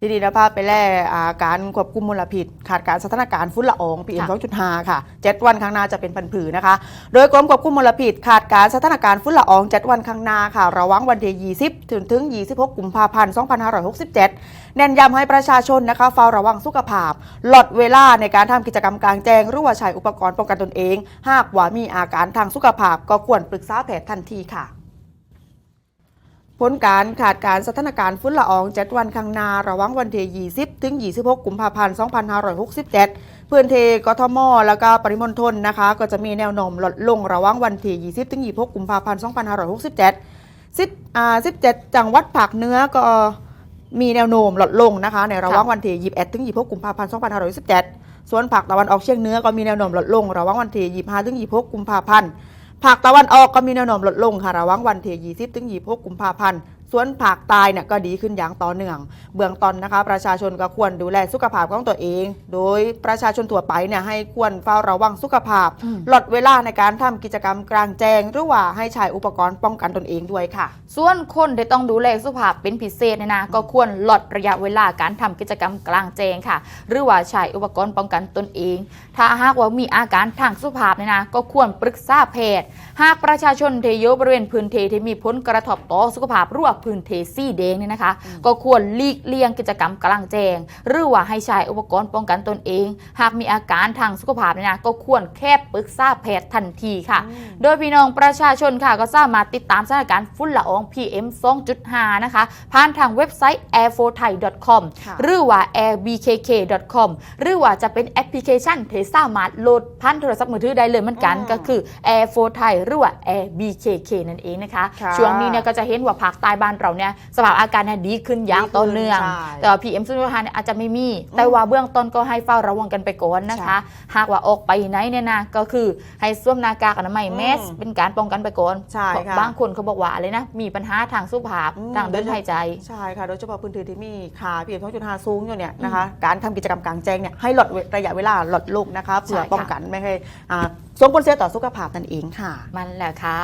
ทีนี้เราพาไปแล่อ่าการควบคุมมลพิษ ขาดการสถานการณ์ฝุ่นละออง PM 2.5ค่ะ7วันข้างหน้าจะเป็นพันผือนะคะ โดยกรมควบคุมมลพิษ ขาดการสถานการณ์ฝุ่นละออง7วันข้างหน้าค่ะ ระหว่างวันที่20 ถึงถึง 26 กุมภาพันธ์ 2567เน้นย้ำให้ประชาชนนะคะเฝ้าระวังสุขภาพลดเวลาในการทำกิจกรรมกลางแจ้งหรือว่าใช้อุปกรณ์ป้องกันตนเอง หากว่ามีอาการทางสุขภาพก็ควรปรึกษาแพทย์ทันทีค่ะ ผลการขาดการสถานการณ์ฝุ่นละออง 7 วันข้างหน้า ระหว่างวันที่20 ถึง 26 กุมภาพันธ์ 2567 พื้นที่กทม แล้วก็ปริมณฑลนะคะ ก็จะมีแนวโน้มลดลงระหว่างวันที่20 ถึง 26 กุมภาพันธ์ 2567 10อ่า17จังหวัดภาคเหนือก็มีแนวโน้มลดลงนะคะในระหว่างวันที่21 ถึง 26 กุมภาพันธ์ 2517ส่วนภาคตะวันออกเฉียงเหนือก็มีแนวโน้มลดลงระหว่างวันที่25 ถึง 26 กุมภาพันธ์ ภาคตะวันออกก็มีแนวโน้มลดลงค่ะระหว่างวันที่ 20 ถึง 26 กุมภาพันธ์ ส่วนภาคใต้เนี่ยก็ดีขึ้นอย่างต่อเนื่อง เบื้องต้นนะคะ ประชาชนก็ควรดูแลสุขภาพของตัวเอง โดยประชาชนทั่วไปเนี่ยให้ควรเฝ้าระวังสุขภาพอืมลดเวลาในการทำกิจกรรมกลางแจ้งหรือว่าให้ใช้อุปกรณ์ป้องกันตนเองด้วยค่ะ ส่วนคนที่ต้องดูแลสุขภาพเป็นพิเศษเนยนะก็ควรลดระยะเวลาการทำกิจกรรมกลางแจ้งค่ะ หรือว่าใช้อุปกรณ์ป้องกันตนเอง ถ้าหากว่ามีอาการทางสุขภาพเนี่ยนะก็ควรปรึกษาแพทย์ หากประชาชนที่อยู่บริเวณพื้นที่ที่มีผลกระทบต่อสุขภาพหรือว่าพื้นที่สีแดงเนี่ยนะคะ ก็ควรหลีกเลี่ยงกิจกรรมกลางแจ้ง หรือว่าให้ใช้อุปกรณ์ป้องกันตนเอง หากมีอาการทางสุขภาพเนี่ยนะก็ควรแค่ปรึกษาแพทย์ทันทีค่ะ โดยพี่น้องประชาชนค่ะก็สามารถติดตามสถานการณ์ฝุ่นละออง PM 2.5 นะคะ ผ่านทางเว็บไซต์ airforthai.com ค่ะหรือว่า airbkk.com หรือว่าจะเป็นแอปพลิเคชันที่สามารถโหลดผ่านโทรศัพท์มือถือได้เลยเหมือนกันอืมก็คือ airforthai หรือว่า airbkk นั่นเองนะคะค่ะช่วงนี้เนี่ยก็จะเห็นว่าภาคใต้บ้านเราเนี่ยสภาพอากาศเนี่ยดีขึ้นอย่างต่อเนื่องใช่แต่ว่า PM 2.5เนี่ยอาจจะไม่มี แต่ว่าเบื้องต้นก็ให้เฝ้าระวังกันไปก่อนนะคะ หากว่าออกไปไหนเนี่ยนะก็คือให้สวมหน้ากากอนามัยอืมแมสเป็นการป้องกันไปก่อนใช่ค่ะบางคนเขาบอกว่าอะไรนะมีปัญหาทางสุขภาพอืมทางเดินหายใจใช่ค่ะโดยเฉพาะพื้นที่ที่มีค่า PM 2.5สูงอยู่เนี่ยนะคะการทำกิจกรรมกลางแจ้งเนี่ยให้ลดระยะเวลาลดลงนะคะเพื่อใช่ค่ะป้องกันไม่ให้อ่าส่งผลเสียต่อสุขภาพนั่นเองค่ะ มันแหละค่ะ